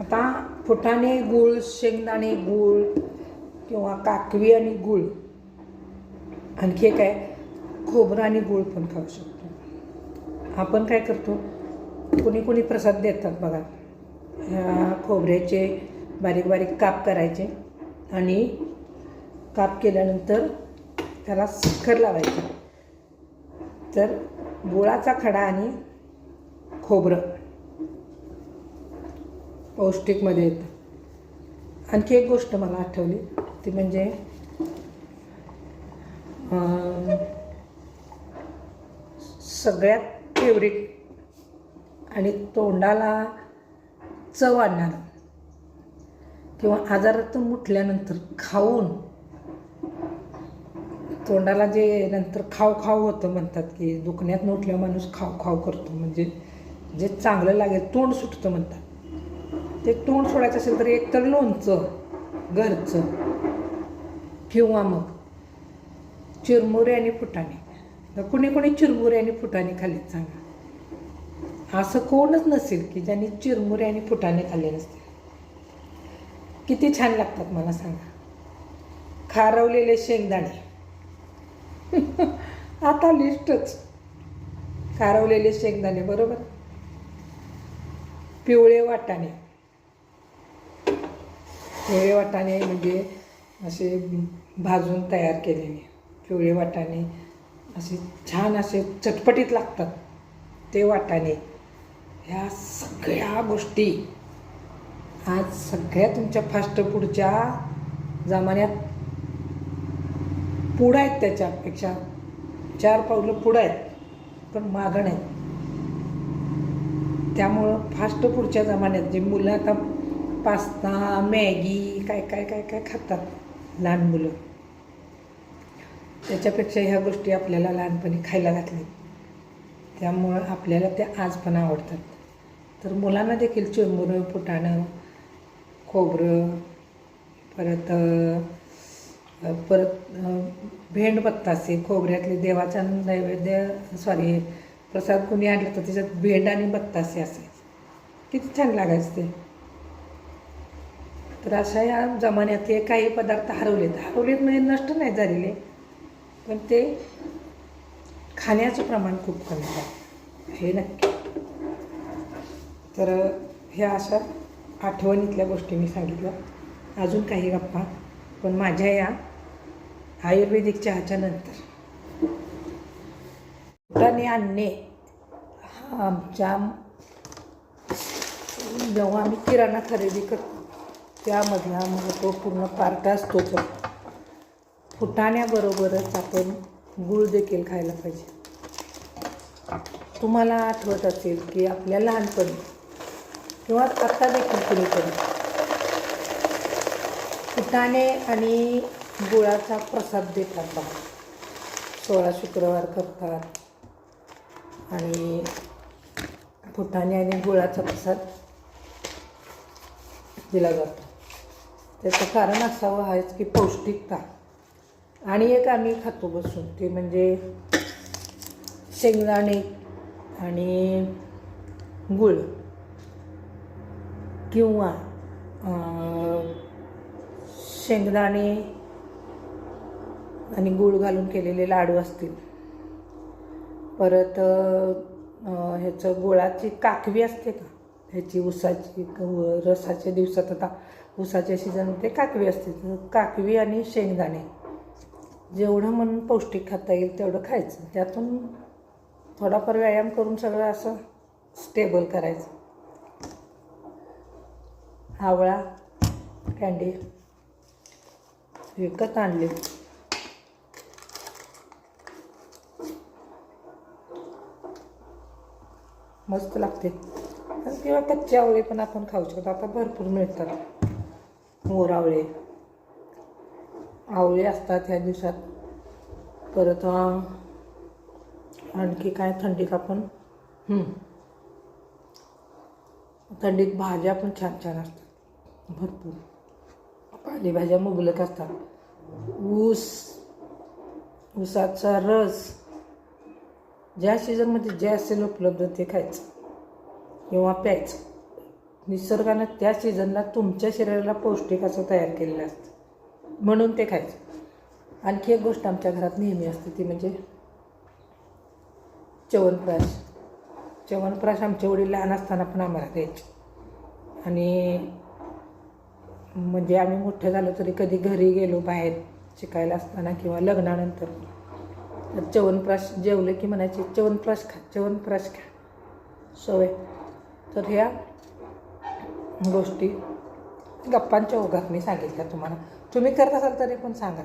आता फुटाणे गूळ शेंगदाणे गूळ किंवा काकवी आणि गूळ. आणखी एक आहे खोबरं आणि गूळ पण खाऊ शकतो. आपण काय करतो कोणी कोणी प्रसाद देतात बघा. खोबऱ्याचे बारीक बारीक काप करायचे आणि काप केल्यानंतर त्याला साखर लावायची. तर गुळाचा खडा आणि खोबरं. पौष्टिकमध्ये येतं. आणखी एक गोष्ट मला आठवली ती म्हणजे सगळ्यात फेवरेट आणि तोंडाला चव आणणारं किंवा आजारातून उठल्यानंतर खाऊन तोंडाला जे नंतर खाऊ खाऊ होतं म्हणतात की दुखण्यात उठल्या माणूस खाऊ खाऊ करतो. म्हणजे जे चांगलं लागेल तोंड सुटतं म्हणतात. ते तोंड सोडायचं असेल तर एक तर लोणचं घरचं. किंवा मग चिरमुरे आणि फुटाणे. तर कुणी कुणी चिरमुरे आणि फुटाणे खाल्लेत सांगा. असं कोणच नसेल की ज्यांनी चिरमुरे आणि फुटाणे खाल्ले नसतील. किती छान लागतात मला सांगा. खारवलेले शेंगदाणे. आता लिस्टच. खारवलेले शेंगदाणे बरोबर? पिवळे वाटाणे. पिवळे वाटाणे म्हणजे असे भाजून तयार केलेले. पिवळे वाटाणे असे छान असे चटपटीत लागतात. ते वाटाणे. ह्या सगळ्या गोष्टी आज सगळ्या तुमच्या फास्ट फूडच्या जमान्यात पुढं आहेत त्याच्यापेक्षा. चार पावलं पुढं आहेत पण मागं आहेत त्यामुळं फास्ट फूडच्या जमान्यात जे मुलं आता पास्ता मॅगी काय काय काय काय खातात लहान मुलं. त्याच्यापेक्षा ह्या गोष्टी आपल्याला लहानपणी खायला घातल्या त्यामुळं आपल्याला त्या आज पण आवडतात. तर मुलांना देखील चिरमुरं फुटाणं खोबरं परत परत भेंड बत्तासे खोबऱ्यातले देवाच्या नैवेद्य सॉरी प्रसाद कोणी आणलं तर त्याच्यात भेंड आणि बत्तासे असायचे. किती छान लागायचं ते. तर अशा या जमान्यातले काही पदार्थ हरवलेत. हरवलेत म्हणजे नष्ट नाही झालेले पण ते खाण्याचं प्रमाण खूप कमी आहे. हे नक्की. तर ह्या अशा आठवणीतल्या गोष्टी मी सांगितल्या. अजून काही गप्पा पण माझ्या या आयुर्वेदिक चहाच्या नंतर. फुटाणे आणणे हा आमच्या जेव्हा आम्ही किराणा खरेदी करतो त्यामधला म्हणजे महत्त्वपूर्ण पार्ट असतो फुटाण्याबरोबरच आपण गूळ देखील खायला पाहिजे. तुम्हाला आठवत असेल की आपल्या लहानपणी किंवा आत्ता देखील कुणीतरी फुटाणे आणि गुळाचा प्रसाद देतात बा सोळा शुक्रवार करतात. आणि फुटाणे आणि गुळाचा प्रसाद दिला जातो. त्याचं कारण असावं आहेच की पौष्टिकता. आणि एक आम्ही खातो बसून ते म्हणजे शेंगदाणे आणि गुळ किंवा शेंगदाणे आणि गूळ घालून केलेले लाडू असतील. परत ह्याचं गुळाची काकवी असते का? ह्याची उसाची रसाच्या दिवसात आता उसाच्या सीझनमध्ये काकवी असते. काकवी आणि शेंगदाणे. जेवढं म्हणून पौष्टिक खाता येईल तेवढं खायचं. त्यातून थोडाफार व्यायाम करून सगळं असं स्टेबल करायचं. आवळा कॅन्डी विकत आणले. मस्त लागते. किंवा कच्चे आवळे पण आपण खाऊ शकतो. आता भरपूर मिळतात. मोर आवळे. असतात ह्या दिवसात. परत आणखी काय? थंडीत आपण थंडीत भाज्या पण छान छान असतात. भरपूर. पालेभाज्या मुबलक असतात. ऊस ऊसाचा रस. ज्या सीझनमध्ये जे असेल उपलब्ध ते खायचं. किंवा प्यायचं. निसर्गानं त्या सीझनला तुमच्या शरीराला पौष्टिक असं तयार केलेलं असतं. म्हणून ते खायचं. आणखी एक गोष्ट आमच्या घरात नेहमी असते ती म्हणजे च्यवनप्राश. च्यवनप्राश आमच्या वडील लहान असताना पण आम्हाला द्यायचे. आणि म्हणजे आम्ही मोठे झालो तरी कधी घरी गेलो बाहेर शिकायला असताना किंवा लग्नानंतर. तर च्यवनप्राश जेवलं की म्हणायचे च्यवनप्राश खा च्यवनप्राश खा. सवय. तर ह्या गोष्टी गप्पांच्या ओघात मी सांगितल्या तुम्हाला. तुम्ही करत असाल तरी पण सांगा.